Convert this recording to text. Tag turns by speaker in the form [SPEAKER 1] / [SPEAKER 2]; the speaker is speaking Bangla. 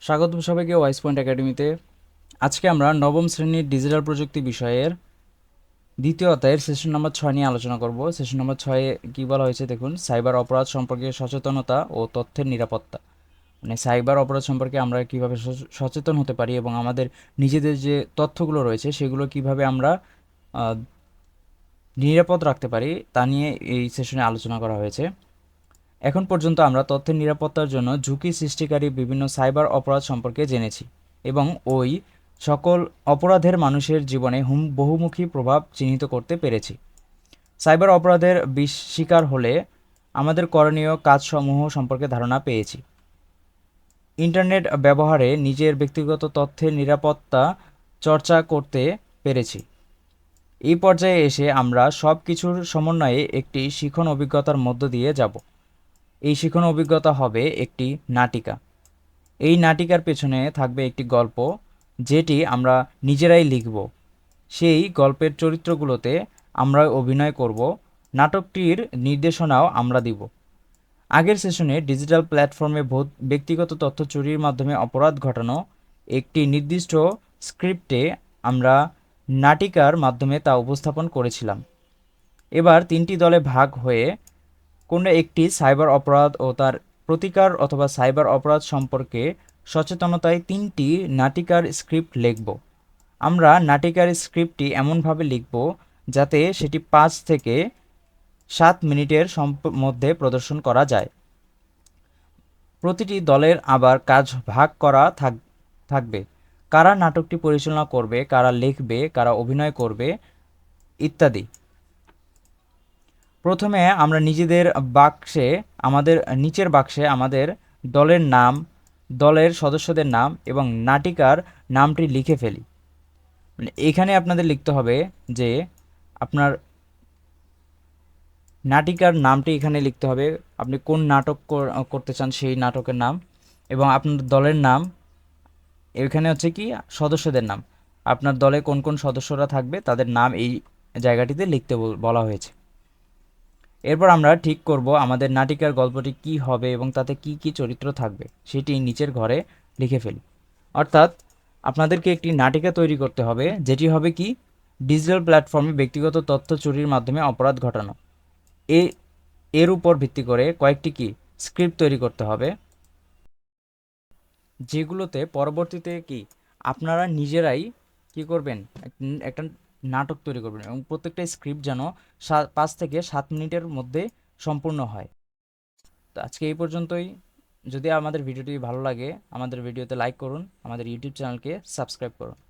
[SPEAKER 1] স্বাগতম সবাইকে ওয়াইস পয়েন্ট একাডেমিতে আজকে আমরা নবম শ্রেণির ডিজিটাল প্রযুক্তি বিষয়ের দ্বিতীয় অধ্যায়ের সেশন নম্বর ছয় নিয়ে আলোচনা করব। সেশন নম্বর ছয়ে কী বলা হয়েছে দেখুন? সাইবার অপরাধ সম্পর্কে সচেতনতা ও তথ্যের নিরাপত্তা। মানে সাইবার অপরাধ সম্পর্কে আমরা কীভাবে সচ- সচেতন হতে পারি এবং আমাদের নিজেদের যে তথ্যগুলো রয়েছে, সেগুলো কীভাবে আমরা নিরাপদ রাখতে পারি, তা নিয়ে এই সেশনে আলোচনা করা হয়েছে। এখন পর্যন্ত আমরা তথ্যের নিরাপত্তার জন্য ঝুঁকি সৃষ্টিকারী বিভিন্ন সাইবার অপরাধ সম্পর্কে জেনেছি এবং ওই সকল অপরাধের মানুষের জীবনে হুম বহুমুখী প্রভাব চিহ্নিত করতে পেরেছি। সাইবার অপরাধের বিষ শিকার হলে আমাদের করণীয় কাজসমূহ সম্পর্কে ধারণা পেয়েছি। ইন্টারনেট ব্যবহারে নিজের ব্যক্তিগত তথ্যের নিরাপত্তা চর্চা করতে পেরেছি। এই পর্যায়ে এসে আমরা সব কিছুর সমন্বয়ে একটি শিখন অভিজ্ঞতার মধ্য দিয়ে যাব। এই শিখন অভিজ্ঞতা হবে একটি নাটিকা। এই নাটিকার পেছনে থাকবে একটি গল্প, যেটি আমরা নিজেরাই লিখব। সেই গল্পের চরিত্রগুলোতে আমরা অভিনয় করব, নাটকটির নির্দেশনাও আমরা দিব। আগের সেশনে ডিজিটাল প্ল্যাটফর্মে ব্যক্তিগত তথ্য চুরির মাধ্যমে অপরাধ ঘটানো একটি নির্দিষ্ট স্ক্রিপ্টে আমরা নাটিকার মাধ্যমে তা উপস্থাপন করেছিলাম। এবার তিনটি দলে ভাগ হয়ে কোনো একটি সাইবার অপরাধ ও তার প্রতিকার অথবা সাইবার অপরাধ সম্পর্কে সচেতনতায় তিনটি নাটিকার স্ক্রিপ্ট লিখব। আমরা নাটিকার স্ক্রিপ্টটি এমনভাবে লিখব যাতে সেটি পাঁচ থেকে সাত মিনিটের মধ্যে প্রদর্শন করা যায়। প্রতিটি দলের আবার কাজ ভাগ করা থাক থাকবে। কারা নাটকটি পরিচালনা করবে, কারা লিখবে, কারা অভিনয় করবে, ইত্যাদি। প্রথমে আমরা নিজেদের বাক্সে, আমাদের নিচের বাক্সে আমাদের দলের নাম, দলের সদস্যদের নাম এবং নাটিকার নামটি লিখে ফেলি। মানে এখানে আপনাদের লিখতে হবে যে আপনার নাটিকার নামটি এখানে লিখতে হবে। আপনি কোন নাটক করতে চান সেই নাটকের নাম এবং আপনার দলের নাম, এখানে হচ্ছে কি সদস্যদের নাম। আপনার দলে কোন কোন সদস্যরা থাকবে তাদের নাম এই জায়গাটিতে লিখতে বলা হয়েছে। এরপর আমরা ঠিক করব আমাদের নাটিকার গল্পটি কি হবে এবং তাতে কি কি চরিত্র থাকবে, সেটি নিচের ঘরে লিখে ফেলি। অর্থাৎ, আপনাদেরকে একটি নাটিকা তৈরি করতে হবে, যেটি হবে কি? ডিজিটাল প্ল্যাটফর্মে ব্যক্তিগত তথ্য চুরির মাধ্যমে অপরাধ ঘটানো। এ, এর উপর ভিত্তি করে কয়েকটি কি? স্ক্রিপ্ট তৈরি করতে হবে, যেগুলোতে পরবর্তীতে কি? আপনারা নিজেরাই কি করবেন? একটা নাটক তৈরি করবেন এবং প্রত্যেকটা স্ক্রিপ্ট যেন পাঁচ থেকে সাত মিনিটের মধ্যে সম্পূর্ণ হয়। তো আজকে এই পর্যন্তই। যদি আমাদের ভিডিওটি ভালো লাগে, আমাদের ভিডিওতে লাইক করুন, আমাদের ইউটিউব চ্যানেলকে সাবস্ক্রাইব করুন।